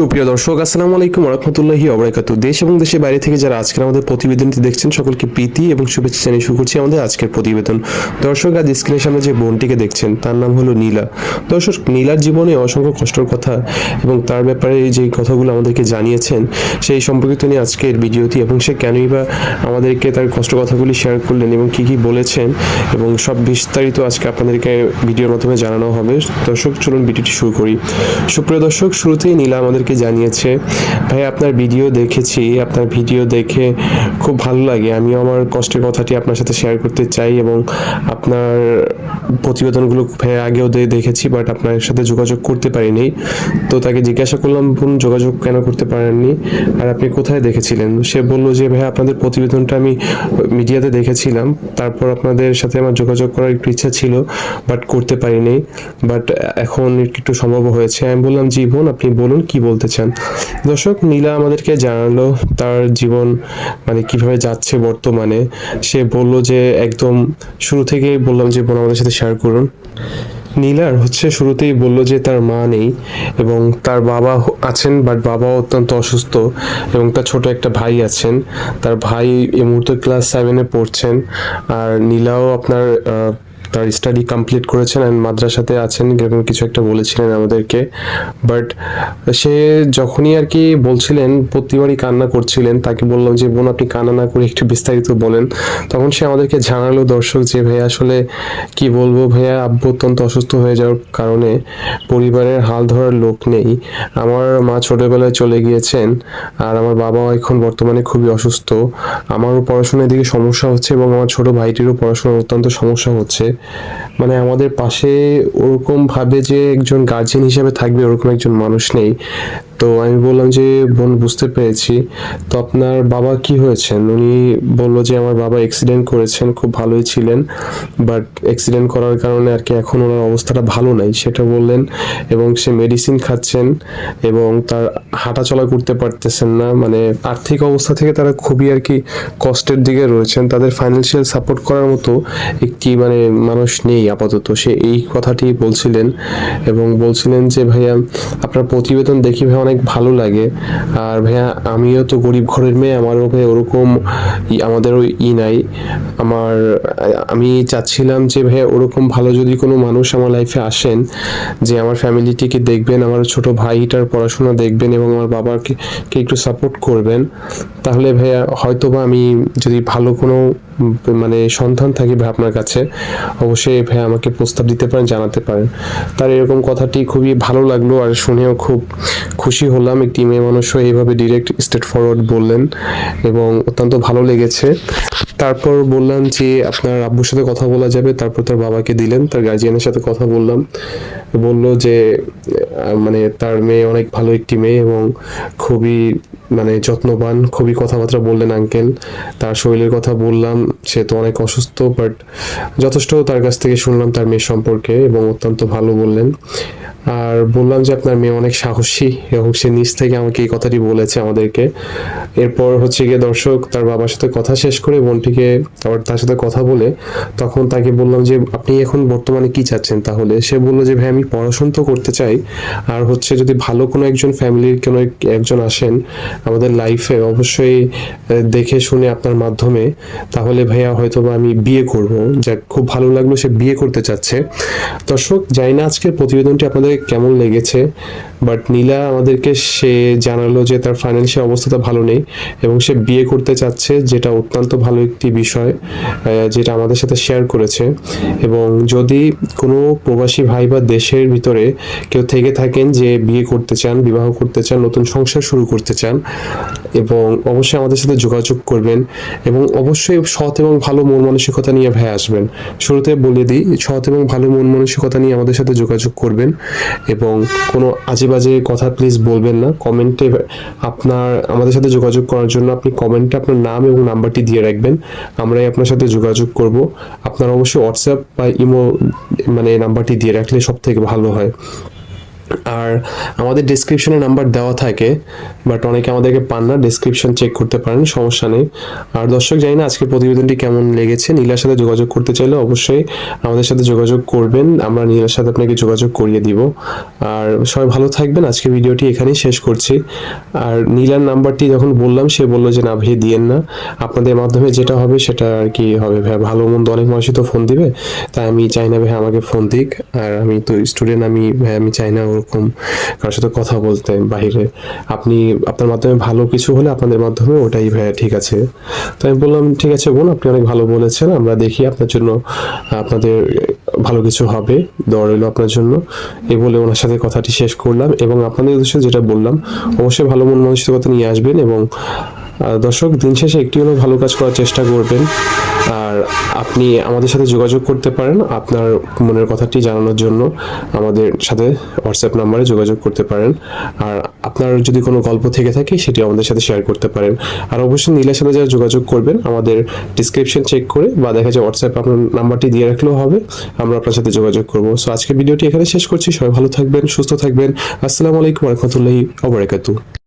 সুপ্রিয় দর্শক, আসসালামু আলাইকুম রহমতুল্লাহি অবরাকাতু দেশ এবং দেশের বাইরে থেকে যারা আজকের আমাদের প্রতিবেদনটি দেখছেন, সকলকে প্রীতি এবং শুভেচ্ছা জানিয়ে শুরু করছি আমাদের আজকের প্রতিবেদন। দর্শক, আজ স্ক্রিনের সামনে যে বোনটিকে দেখছেন, তার নাম হলো নীলা। দর্শক, নীলার জীবনে অসংখ্য কষ্টের কথা এবং তার ব্যাপারে যে কথাগুলো আমাদেরকে জানিয়েছেন, সেই সম্পর্কিত নিয়ে আজকের ভিডিওটি এবং সে কেনই বা আমাদেরকে তার কষ্ট কথাগুলি শেয়ার করলেন এবং কি কি বলেছেন এবং সব বিস্তারিত আজকে আপনাদেরকে ভিডিওর মাধ্যমে জানানো হবে। দর্শক, চলুন ভিডিওটি শুরু করি। সুপ্রিয় দর্শক, শুরুতেই নীলা আমাদেরকে জানিয়েছে, ভাই, আপনার ভিডিও দেখেছি, আপনার ভিডিও দেখে খুব ভালো লাগে। আমিও আমার কষ্টের কথাটি আপনার সাথে শেয়ার করতে চাই এবং আপনার প্রতিবেদনগুলো ভাই, আগেও দেখেছি বাট আপনার সাথে যোগাযোগ করতে পারিনি। তো তাকে জিজ্ঞাসা করলাম, বোন, যোগাযোগ কেন করতে পারেননি? আর আপনি কোথায় দেখেছিলেন? সে বলল যে, ভাই, আপনাদের প্রতিবেদনটা আমি মিডিয়াতে দেখেছিলাম। তারপর আপনাদের সাথে আমার যোগাযোগ করার একটু ইচ্ছা ছিল বাট করতে পারিনি। বাট এখন একটু সম্ভব হয়েছে। আমি বললাম, জি বোন, আপনি বলুন কি বলতে চান দর্শক, নীলা আমাদেরকে জানালো তার জীবন মানে কীভাবে যাচ্ছে বর্তমানে। সে বলল যে, একদম শুরু থেকেই বললাম যে, বোন আমাদের সাথে শেয়ার করুন। নীলার হচ্ছে শুরুতেই বলল যে, তার মা নেই এবং তার বাবা আছেন বাট বাবা অত্যন্ত অসুস্থ এবং তার ছোট একটা ভাই আছেন। তার ভাই এই মুহূর্তে ক্লাস সেভেনে পড়ছেন। আর নীলাও আপনার তার স্টাডি কমপ্লিট করেছেন অ্যান্ড মাদ্রাসাতে আছেন। এরকম কিছু একটা বলেছিলেন আমাদেরকে। বাট সে যখনই আর কি বলছিলেন, প্রতিবারই কান্না করছিলেন, তাকে বললাম যে, বোন, আপনি কান্না না করে একটু বিস্তারিত বলেন। তখন সে আমাদেরকে জানালো, দর্শক, যে ভাইয়া আসলে কি বলব, ভাইয়া আব্বু অত্যন্ত অসুস্থ হয়ে যাওয়ার কারণে পরিবারের হাল ধরার লোক নেই। আমার মা ছোটবেলায় চলে গিয়েছেন আর আমার বাবা এখন বর্তমানে খুবই অসুস্থ। আমারও পড়াশোনার দিকে সমস্যা হচ্ছে এবং আমার ছোট ভাইটিরও পড়াশোনার অত্যন্ত সমস্যা হচ্ছে। মানে আমাদের পাশে ওরকম ভাবে যে একজন গার্জেন হিসেবে থাকবে ওরকম একজন মানুষ নেই। তো আমি বললাম যে, বোন, বুঝতে পেরেছি। তো আপনার বাবা কি হয়েছেন? উনি বলল যে, আমার বাবা অ্যাক্সিডেন্ট করেছেন, খুব ভালোই ছিলেন বাট অ্যাক্সিডেন্ট করার কারণে আর কি এখন ওনার অবস্থাটা ভালো নাই। সেটা বললেন এবং সে মেডিসিন খাচ্ছেন এবং তার হাঁটা চলা করতে পারতেছেন না। মানে আর্থিক অবস্থা থেকে তারা খুবই আর কি কষ্টের দিকে রয়েছেন। তাদের ফাইন্যান্সিয়াল সাপোর্ট করার মতো একটি মানে মানুষ নেই আপাতত। সে এই কথাটি বলছিলেন এবং বলছিলেন যে, ভাইয়া, আপনার প্রতিবেদন দেখি ভাই অনেক ভালো লাগে। আর ভাইয়া, আমিও তো গরিব ঘরের মেয়ে, আমারও ভাই ওরকম আমাদেরও ই নাই। আমার, আমি চাচ্ছিলাম যে ভাইয়া ওরকম ভালো যদি কোনো মানুষ আমার লাইফে আসেন, যে আমার ফ্যামিলিটিকে দেখবেন, আমার ছোট ভাইটার পড়াশোনা দেখবেন এবং আমার বাবাকে, কে একটু সাপোর্ট করবেন, তাহলে ভাইয়া হয়তো বা আমি যদি ভালো কোনো মানে সন্ধান থাকে ভাই আপনার কাছে, অবশ্যই ভাই আমাকে প্রস্তাব দিতে পারেন, জানাতে পারেন। তার এরকম কথাটি খুবই ভালো লাগল আর শুনেও খুব খুশি হলাম। একটি মেয়ে মানুষও এইভাবে ডিরেক্ট স্টেট ফরওয়ার্ড বললেন এবং অত্যন্ত ভালো লেগেছে। তারপর বললাম যে, আপনার আব্বুর সাথে কথা বলা যাবে। তারপর তার বাবাকে দিলেন, তার গার্জিয়ানের সাথে কথা বললাম। বলল যে মানে তার মেয়ে অনেক ভালো একটি মেয়ে এবং খুবই মানে যত্নবান, খুবই কথাবার্তা বললেন আঙ্কেল তার শরীরের কথা বললাম, সে তো অনেক অসুস্থ বাট যথেষ্ট তার কাছ থেকে শুনলাম তার মেয়ে সম্পর্কে এবং অত্যন্ত ভালো বললেন। আর বললাম যে আপনার মেয়ে অনেক সাহসী এবং সে নিজ থেকে আমাকে এই কথাটি বলেছে আমাদেরকে। এরপর হচ্ছে গিয়ে দর্শক তার বাবার সাথে কথা শেষ করে বোনটিকে আবার তার সাথে কথা বলে তখন তাকে বললাম যে, আপনি এখন বর্তমানে কি চাচ্ছেন? তাহলে সে বলল যে, ভাই, আমি পড়াশোনা তো করতে চাই। আর হচ্ছে যদি ভালো কোনো একজন ফ্যামিলির কোনো একজন আসেন আমাদের লাইফে অবশ্যই দেখে শুনে আপনার মাধ্যমে, তাহলে ভাইয়া হয়তো বা আমি বিয়ে করব। যাক, খুব ভালো লাগল সে বিয়ে করতে চাচ্ছে। দর্শক যাই না আজকের প্রতিবেদনটি আপনাদের কেমন লেগেছে বাট নীলা আমাদেরকে সে জানালো যে তার ফাইন্যান্সিয়াল অবস্থাটা ভালো নেই এবং সে বিয়ে করতে চাচ্ছে, যেটা অত্যন্ত ভালো একটি বিষয় যেটা আমাদের সাথে শেয়ার করেছে। এবং যদি কোনো প্রবাসী ভাই বা দেশের ভিতরে কেউ থেকে থাকেন যে বিয়ে করতে চান, বিবাহ করতে চান, নতুন সংসার শুরু করতে চান, এবং অবশ্যই আমাদের সাথে যোগাযোগ করবেন, এবং অবশ্যই সৎ এবং ভালো মন মানসিকতা নিয়ে ভাই আসবেন। শুরুতে বলে দিই, সৎ এবং ভালো মন মানসিকতা নিয়ে আমাদের সাথে যোগাযোগ করবেন। এবং কোনো আজে বাজে কথা প্লিজ বলবেন না। কমেন্টে আপনার, আমাদের সাথে যোগাযোগ করার জন্য আপনি কমেন্টে আপনার নাম এবং নাম্বারটি দিয়ে রাখবেন। আমরাই আপনার সাথে যোগাযোগ করব। আপনার অবশ্যই হোয়াটসঅ্যাপ বা ইমো মানে নাম্বারটি দিয়ে রাখলে সব থেকে ভালো হয়। আর আমাদের ডিসক্রিপশনে নাম্বার দেওয়া থাকে বাট অনেকে আমাদেরকে পান না ডিসক্রিপশন চেক করতে পারেন, সমস্যা নেই। আর দর্শক, জানি না আজকের প্রতিবেদনটি কেমন লেগেছে। নীলার সাথে যোগাযোগ করতে চাইলে অবশ্যই আমাদের সাথে যোগাযোগ করবেন, আমরা নীলার সাথে আপনাকে যোগাযোগ করিয়ে দিব। আর সবাই ভালো থাকবেন, আজকে ভিডিওটি এখানেই শেষ করছি। আর নীলার নাম্বারটি যখন বললাম, সে বলল যে, না ভাই, দিয়েন না। আপনাদের মাধ্যমে যেটা হবে, সেটা আর কি হবে। ভাই, ভালো মন্দ অনেক মানুষই তো ফোন দিবে, তাই আমি চাই না ভাই, আমাকে ফোন দিক। আর আমি তো স্টুডেন্ট আমি, ভাই, আমি চাই না ওরকম কারোর সাথে কথা বলতে বাইরে আপনি, আপনার মাধ্যমে ভালো কিছু হলে আপনাদের মাধ্যমে ওটাই ভাইয়া ঠিক আছে। তো আমি বললাম, ঠিক আছে বোন, আপনি অনেক ভালো বলেছেন, আমরা দেখি আপনার জন্য, আপনাদের ভালো কিছু হবে দর রইল আপনার জন্য। এই বলে ওনার সাথে কথাটি শেষ করলাম এবং আপনাদের উদ্দেশ্যে যেটা বললাম, অবশ্যই ভালো মন মানসিকতা নিয়ে আসবেন এবং দর্শক, দিন শেষে একটি হলেও ভালো কাজ করার চেষ্টা করবেন। আর আপনি আমাদের সাথে যোগাযোগ করতে পারেন। আপনার মনের কথাটি জানানোর জন্য আমাদের সাথে হোয়াটসঅ্যাপ নাম্বারে যোগাযোগ করতে পারেন। আর আপনার যদি কোনো গল্প থেকে থাকে, সেটি আমাদের সাথে শেয়ার করতে পারেন। আর অবশ্যই নীলের সাথে যারা যোগাযোগ করবেন, আমাদের ডিসক্রিপশন চেক করে বা দেখা যায় হোয়াটসঅ্যাপ আপনার নাম্বারটি দিয়ে রাখলেও হবে, আমরা আপনার সাথে যোগাযোগ করব। সো আজকে ভিডিওটি এখানে শেষ করছি। সবাই ভালো থাকবেন, সুস্থ থাকবেন। আসসালামু আলাইকুম রহমতুল্লাহি ওবরাকাতু